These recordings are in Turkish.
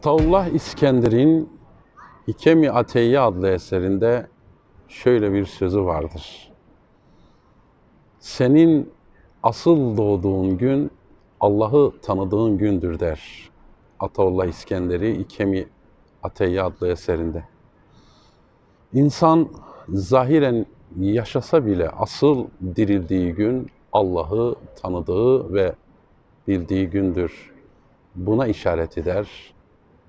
Ataullah İskender'in Hikemi Ateyye adlı eserinde şöyle bir sözü vardır. Senin asıl doğduğun gün Allah'ı tanıdığın gündür der. Ataullah İskender'i Hikemi Ateyye adlı eserinde. İnsan zahiren yaşasa bile asıl dirildiği gün Allah'ı tanıdığı ve bildiği gündür. Buna işaret eder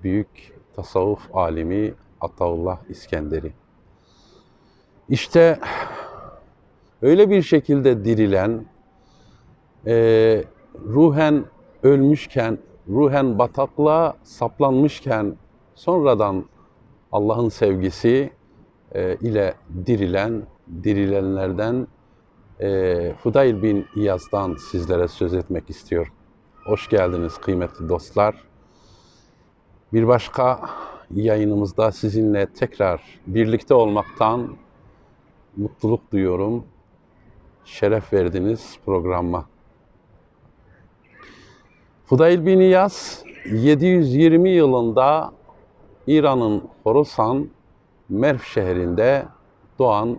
büyük tasavvuf alimi Ataullah İskenderi. İşte öyle bir şekilde dirilen, e, ruhen ölmüşken, ruhen bataklığa saplanmışken sonradan Allah'ın sevgisi e, ile dirilen, dirilenlerden e, Hudayl bin İyaz'dan sizlere söz etmek istiyorum. Hoş geldiniz kıymetli dostlar. Bir başka yayınımızda sizinle tekrar birlikte olmaktan mutluluk duyuyorum. Şeref verdiniz programma. Fudayl bin İyaz 720 yılında İran'ın Horasan Merv şehrinde doğan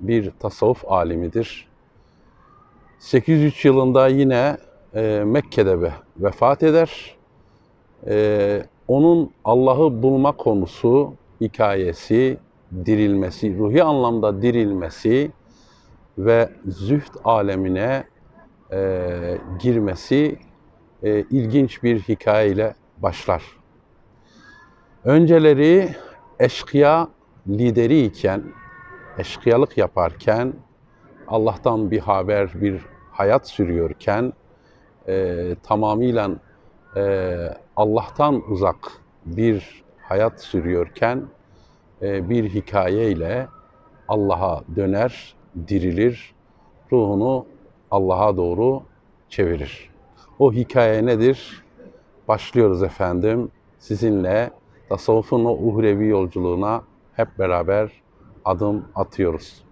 bir tasavvuf alimidir. 803 yılında yine e, Mekke'de ve, vefat eder. E, onun Allah'ı bulma konusu, hikayesi, dirilmesi, ruhi anlamda dirilmesi ve zühd alemine e, girmesi e, ilginç bir hikayeyle başlar. Önceleri eşkıya lideri iken, eşkıyalık yaparken, Allah'tan bir haber, bir hayat sürüyorken, e, tamamıyla e, Allah'tan uzak bir hayat sürüyorken e, bir hikayeyle Allah'a döner, dirilir, ruhunu Allah'a doğru çevirir. O hikaye nedir? Başlıyoruz efendim. Sizinle tasavvufun o uhrevi yolculuğuna hep beraber adım atıyoruz.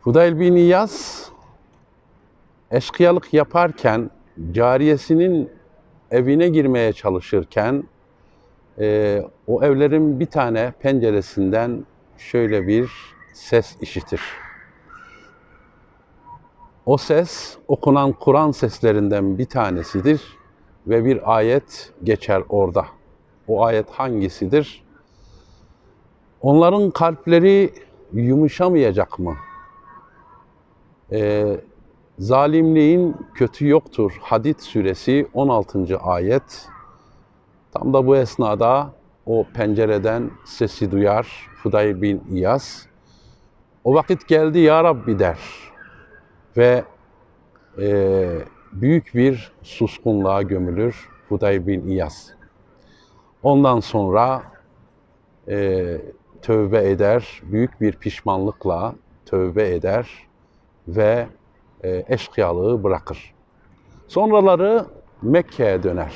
Hudayl bin İyaz eşkıyalık yaparken cariyesinin evine girmeye çalışırken e, o evlerin bir tane penceresinden şöyle bir ses işitir. O ses okunan Kur'an seslerinden bir tanesidir ve bir ayet geçer orada. O ayet hangisidir? Onların kalpleri yumuşamayacak mı? Ee, zalimliğin kötü yoktur. Hadid suresi 16. ayet. Tam da bu esnada o pencereden sesi duyar Fudayl bin İyaz. O vakit geldi ya Rabbi der ve e, büyük bir suskunluğa gömülür Fudayl bin İyaz. Ondan sonra e, tövbe eder, büyük bir pişmanlıkla tövbe eder ve e, eşkıyalığı bırakır. Sonraları Mekke'ye döner.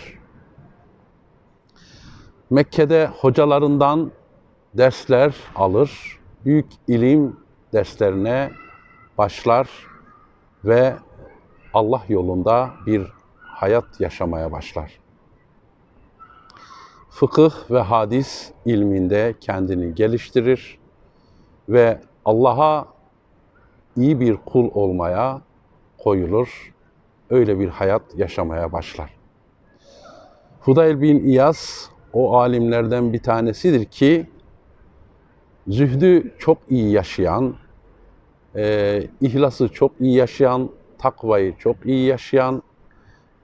Mekke'de hocalarından dersler alır, büyük ilim derslerine başlar ve Allah yolunda bir hayat yaşamaya başlar. Fıkıh ve hadis ilminde kendini geliştirir ve Allah'a iyi bir kul olmaya koyulur. Öyle bir hayat yaşamaya başlar. Hudayl bin İyaz o alimlerden bir tanesidir ki zühdü çok iyi yaşayan, e, ihlası çok iyi yaşayan, takvayı çok iyi yaşayan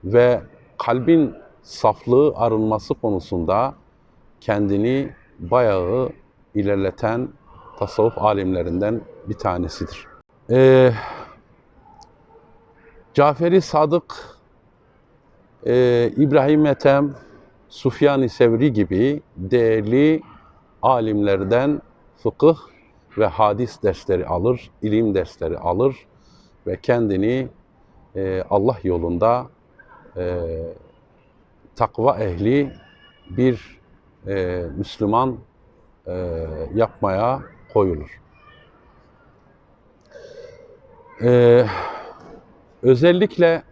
ve kalbin saflığı arınması konusunda kendini bayağı ilerleten tasavvuf alimlerinden bir tanesidir. Ee, Caferi Sadık, e, İbrahim Ethem, Sufyan-ı Sevri gibi değerli alimlerden fıkıh ve hadis dersleri alır, ilim dersleri alır ve kendini e, Allah yolunda e, takva ehli bir e, Müslüman e, yapmaya koyulur. E, özellikle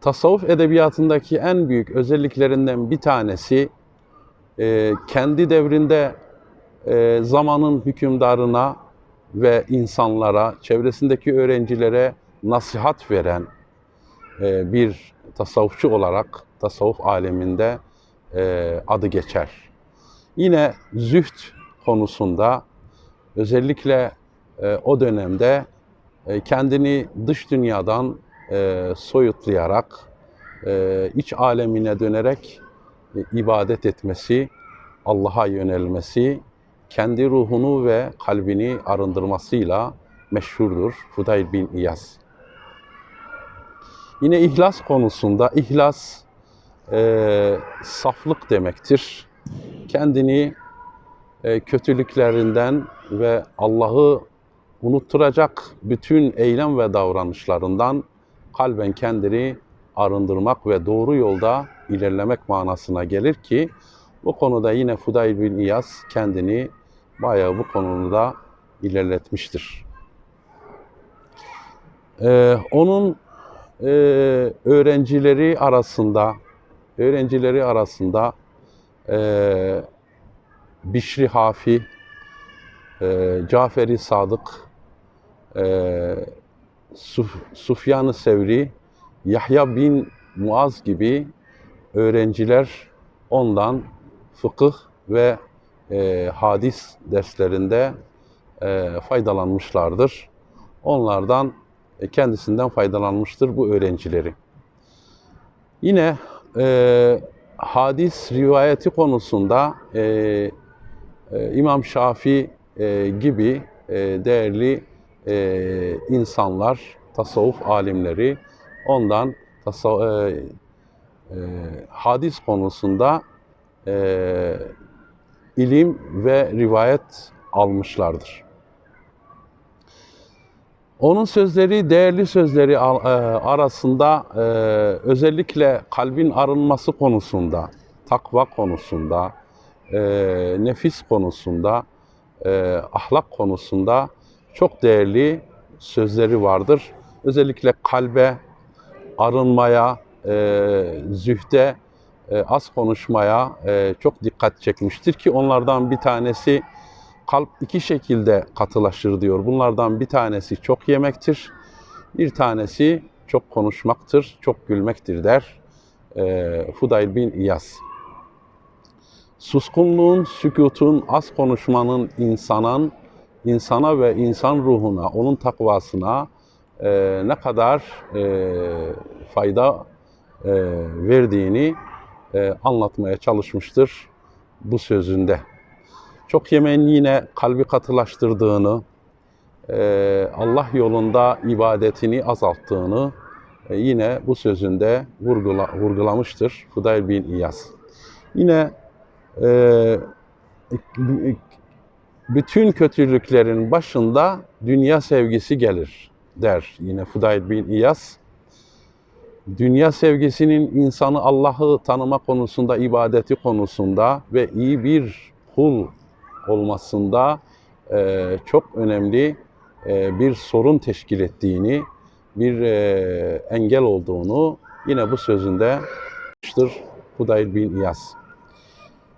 tasavvuf edebiyatındaki en büyük özelliklerinden bir tanesi e, kendi devrinde e, zamanın hükümdarına ve insanlara, çevresindeki öğrencilere nasihat veren e, bir tasavvufçu olarak tasavvuf aleminde adı geçer. Yine zühd konusunda özellikle o dönemde kendini dış dünyadan e, soyutlayarak e, iç alemine dönerek e, ibadet etmesi, Allah'a yönelmesi, kendi ruhunu ve kalbini arındırmasıyla meşhurdur Fudayl bin İyaz. Yine ihlas konusunda, ihlas e, saflık demektir. Kendini e, kötülüklerinden ve Allah'ı unutturacak bütün eylem ve davranışlarından kalben kendini arındırmak ve doğru yolda ilerlemek manasına gelir ki bu konuda yine Fudayl bin İyaz kendini bayağı bu konuda ilerletmiştir. Ee, onun e, öğrencileri arasında öğrencileri arasında e, Bişri Hafi, e, Caferi Sadık, e, Suf, Sufyan-ı Sevri, Yahya bin Muaz gibi öğrenciler ondan fıkıh ve e, hadis derslerinde e, faydalanmışlardır. Onlardan e, kendisinden faydalanmıştır bu öğrencileri. Yine e, hadis rivayeti konusunda e, e, İmam Şafii e, gibi e, değerli e, insanlar, tasavvuf alimleri ondan tasav- e, e, hadis konusunda e, ilim ve rivayet almışlardır. Onun sözleri, değerli sözleri e, arasında e, özellikle kalbin arınması konusunda, takva konusunda, e, nefis konusunda, ahlak konusunda çok değerli sözleri vardır. Özellikle kalbe, arınmaya, e, zühde, e, az konuşmaya e, çok dikkat çekmiştir ki onlardan bir tanesi kalp iki şekilde katılaşır diyor. Bunlardan bir tanesi çok yemektir, bir tanesi çok konuşmaktır, çok gülmektir der e, Fudayl bin İyaz. Suskunluğun, sükutun, az konuşmanın insanın, insana ve insan ruhuna, onun takvasına e, ne kadar e, fayda e, verdiğini e, anlatmaya çalışmıştır bu sözünde. Çok yemeğin yine kalbi katılaştırdığını, e, Allah yolunda ibadetini azalttığını e, yine bu sözünde vurgula, vurgulamıştır Fudayl bin İyaz. Yine e, bütün kötülüklerin başında dünya sevgisi gelir der yine Fudayl bin İyaz. Dünya sevgisinin insanı Allah'ı tanıma konusunda, ibadeti konusunda ve iyi bir kul olmasında e, çok önemli e, bir sorun teşkil ettiğini, bir e, engel olduğunu yine bu sözünde Fudayl bin İyaz.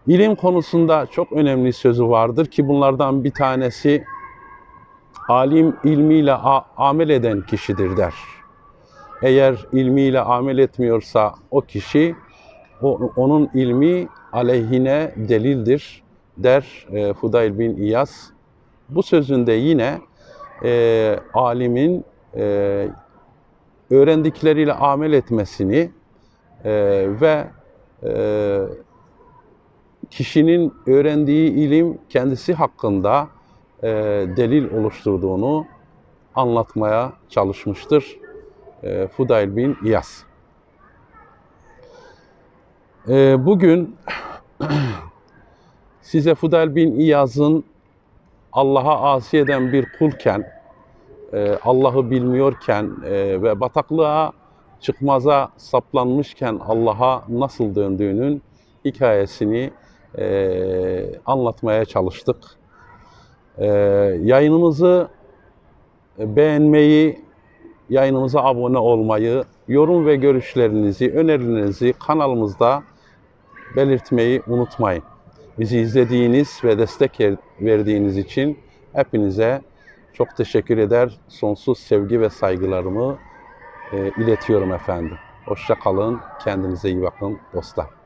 İlim konusunda çok önemli sözü vardır ki bunlardan bir tanesi alim ilmiyle amel eden kişidir der. Eğer ilmiyle amel etmiyorsa o kişi o, onun ilmi aleyhine delildir der e, Fudayl bin İyaz. Bu sözünde yine e, alimin e, öğrendikleriyle amel etmesini e, ve e, kişinin öğrendiği ilim kendisi hakkında e, delil oluşturduğunu anlatmaya çalışmıştır e, Fudayl bin İyaz. E, bugün size Fudayl bin İyaz'ın Allah'a asi eden bir kulken, e, Allah'ı bilmiyorken e, ve bataklığa çıkmaza saplanmışken Allah'a nasıl döndüğünün hikayesini e, anlatmaya çalıştık. E, yayınımızı beğenmeyi, yayınımıza abone olmayı, yorum ve görüşlerinizi, önerilerinizi kanalımızda belirtmeyi unutmayın. Bizi izlediğiniz ve destek ver- verdiğiniz için hepinize çok teşekkür eder. Sonsuz sevgi ve saygılarımı e, iletiyorum efendim. Hoşça kalın. Kendinize iyi bakın dostlar.